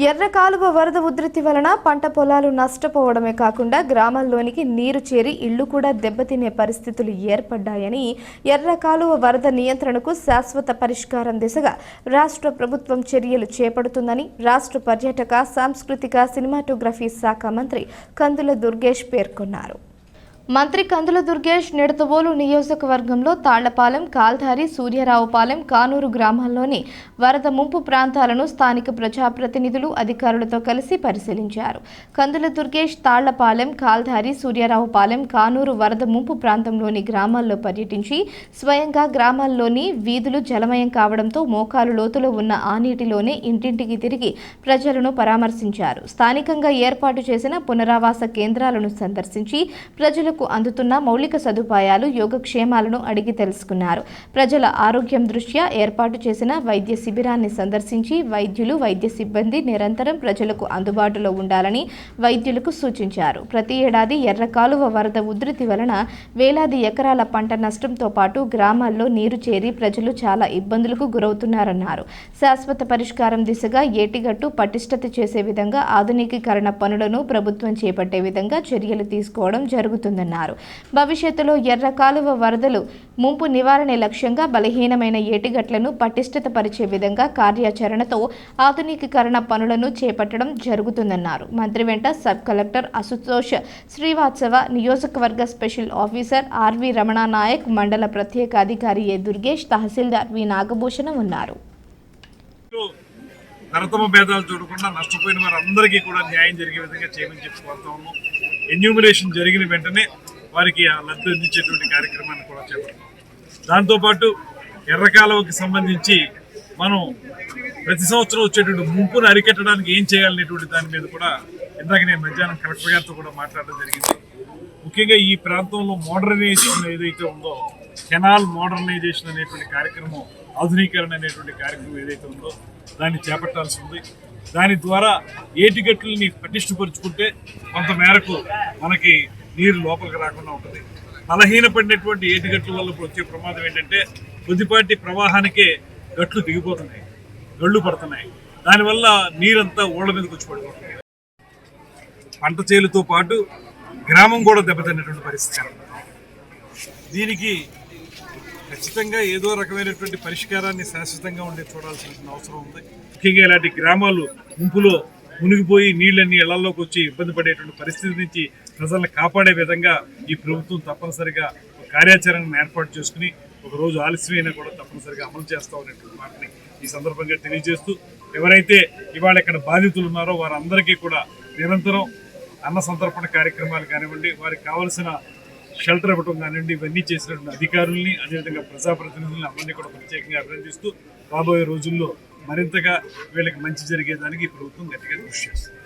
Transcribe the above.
ఎర్ర కాలువ వరద ఉధృతి వలన పంట పొలాలు నష్టపోవడమే కాకుండా గ్రామాల్లోనికి నీరు చేరి ఇళ్ళు కూడా దెబ్బతినే పరిస్థితులు ఏర్పడ్డాయని ఎర్ర కాలువ వరద నియంత్రణకు శాశ్వత పరిష్కారం దిశగా రాష్ట్ర ప్రభుత్వం చర్యలు చేపడుతుందని రాష్ట్ర పర్యాటక సాంస్కృతిక సినిమాటోగ్రఫీ శాఖ మంత్రి కందుల దుర్గేష్ పేర్కొన్నారు. మంత్రి కందుల దుర్గేష్ నిడతవోలు నియోజకవర్గంలో తాళ్ళపాలెం కాల్ధారి సూర్యరావుపాలెం కానూరు గ్రామాల్లోని వరద ముంపు ప్రాంతాలను స్థానిక ప్రజాప్రతినిధులు అధికారులతో కలిసి పరిశీలించారు. కందుల దుర్గేష్ తాళ్ళపాలెం కాల్ధారి సూర్యరావుపాలెం కానూరు వరద ముంపు ప్రాంతంలోని గ్రామాల్లో పర్యటించి స్వయంగా గ్రామాల్లోని వీధులు జలమయం కావడంతో మోకాలు లోతులో ఉన్న ఆ నీటిలోనే ఇంటింటికి తిరిగి ప్రజలను పరామర్శించారు. స్థానికంగా ఏర్పాటు చేసిన పునరావాస కేంద్రాలను సందర్శించి ప్రజలకు అందుతున్న మౌలిక సదుపాయాలు యోగక్షేమాలను అడిగి తెలుసుకున్నారు. ప్రజల ఆరోగ్యం దృష్ట్యా ఏర్పాటు చేసిన వైద్య శిబిరాన్ని సందర్శించి వైద్యులు వైద్య సిబ్బంది నిరంతరం ప్రజలకు అందుబాటులో ఉండాలని వైద్యులకు సూచించారు. ప్రతి ఏడాది ఎర్ర కాలువ వరద ఉధృతి వలన వేలాది ఎకరాల పంట నష్టంతో పాటు గ్రామాల్లో నీరు చేరి ప్రజలు చాలా ఇబ్బందులకు గురవుతున్నారన్నారు. శాశ్వత పరిష్కారం దిశగా ఏటిగట్టు పటిష్టత చేసే విధంగా ఆధునికీకరణ పనులను ప్రభుత్వం చేపట్టే విధంగా చర్యలు తీసుకోవడం జరుగుతుందన్నారు. భవిష్యత్తులో ఎర్ర కాలువ వరదలు ముంపు నివారణ లక్ష్యంగా బలహీనమైన ఏటిగట్లను పటిష్టత పరిచే విధంగా కార్యాచరణతో ఆధునికీకరణ పనులను చేపట్టడం జరుగుతుందన్నారు. మంత్రి వెంట సబ్ కలెక్టర్ అశుతోష్ శ్రీవాత్సవ నియోజకవర్గ special officer R V Ramana Naik మండల ప్రత్యేక అధికారి ఏ దుర్గేష్ తహసీల్దార్ వి నాగభూషణం ఉన్నారు. తరతమ భేదాలు చూడకుండా నష్టపోయిన వారందరికీ కూడా న్యాయం జరిగే విధంగా చేయమని చెప్పి కోరుతా ఉన్నాం. ఎన్యూమినేషన్ జరిగిన వెంటనే వారికి ఆ లబ్ధి అందించేటువంటి కార్యక్రమాన్ని కూడా చేపడతాం. దాంతోపాటు ఎర్రకాలువకి సంబంధించి మనం ప్రతి సంవత్సరం వచ్చేటువంటి ముంపును అరికట్టడానికి ఏం చేయాలనేటువంటి దాని మీద కూడా ఇందాక నేను మధ్యాహ్నం కలెక్టర్ గారితో కూడా మాట్లాడడం జరిగింది. ముఖ్యంగా ఈ ప్రాంతంలో మోడర్నైజేషన్ ఏదైతే ఉందో కెనాల్ మోడర్నైజేషన్ అనేటువంటి కార్యక్రమం ఆధునీకరణ అనేటువంటి కార్యక్రమం ఏదైతే ఉందో దాన్ని చేపట్టాల్సి ఉంది. దాని ద్వారా ఏటిగట్లని పటిష్టపరుచుకుంటే కొంత మేరకు మనకి నీరు లోపలికి రాకుండా ఉంటుంది. బలహీనపడినటువంటి టికెట్ల వల్ల వచ్చే ప్రమాదం ఏంటంటే కొద్దిపాటి ప్రవాహానికే గట్లు దిగిపోతున్నాయి. గళ్ళు పడుతున్నాయి. దానివల్ల నీరంతా ఓళ్ళ మీదకి వచ్చి పడిపోతుంది. పంట చేలుతో పాటు గ్రామం కూడా దెబ్బతిన్నటువంటి పరిస్థితి దీనికి ఖచ్చితంగా ఏదో రకమైనటువంటి పరిష్కారాన్ని శాశ్వతంగా ఉండే చూడాల్సిన అవసరం ఉంది. ముఖ్యంగా ఇలాంటి గ్రామాలు ముంపులో మునిగిపోయి నీళ్ళన్నీ ఇళ్ళలోకి వచ్చి ఇబ్బంది పడేటువంటి పరిస్థితి నుంచి ప్రజలను కాపాడే విధంగా ఈ ప్రభుత్వం తప్పనిసరిగా కార్యాచరణను ఏర్పాటు చేసుకుని ఒక రోజు ఆలస్యమైనా కూడా తప్పనిసరిగా అమలు చేస్తాం అనేటువంటి మాటని ఈ సందర్భంగా తెలియజేస్తూ ఎవరైతే ఇవాళ ఇక్కడ బాధితులు ఉన్నారో వారందరికీ కూడా నిరంతరం అన్న సంతర్పణ కార్యక్రమాలు కానివ్వండి వారికి కావలసిన షెల్టర్ ఇవ్వడం కానివ్వండి ఇవన్నీ చేసినటువంటి అధికారుల్ని అదేవిధంగా ప్రజాప్రతినిధులను అందరినీ కూడా ప్రత్యేకంగా అభినందిస్తూ రాబోయే రోజుల్లో మరింతగా వీళ్ళకి మంచి జరిగేదానికి ఈ ప్రభుత్వం గట్టిగా కృషి చేస్తుంది.